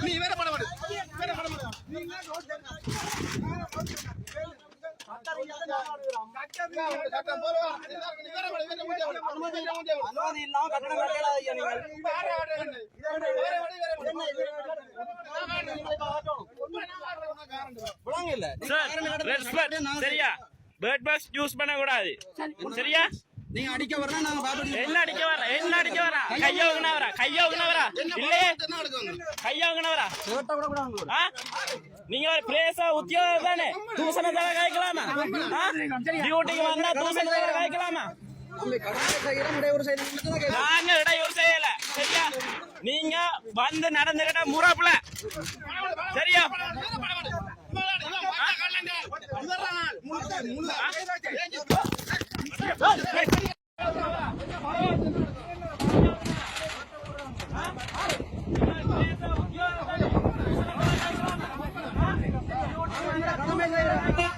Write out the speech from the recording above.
நீ வேற படம் வேற படம் அனுமதி இல்லாம கட்டணம் கட்டலாதீங்க நீங்கள் விளங்க இல்ல சார். ரெஸ்பெக்ட் சரியா பேர்ட் பாக்ஸ் யூஸ் பண்ண கூடாது சரியா? நீங்க அடிக்க நாங்க பாத்து என்ன அடிக்க வர என்ன அடிக்க வர கைய உங்கனவரா இல்லையே கைய கேட்ட கூட கூட ஆ? நீங்க பிளேஸ உத்தியோகம் தானே தூசணத்தை காய்க்கலாமா டியூட்டிக்கு வந்தா காய்க்கலாமா செய்யறோம் இடையூறு செய்யணும் நாங்க இடையூறு செய்யல சரியா நீங்க வந்து நடந்துகிட்ட முறப்புல சரியா முழு Bye.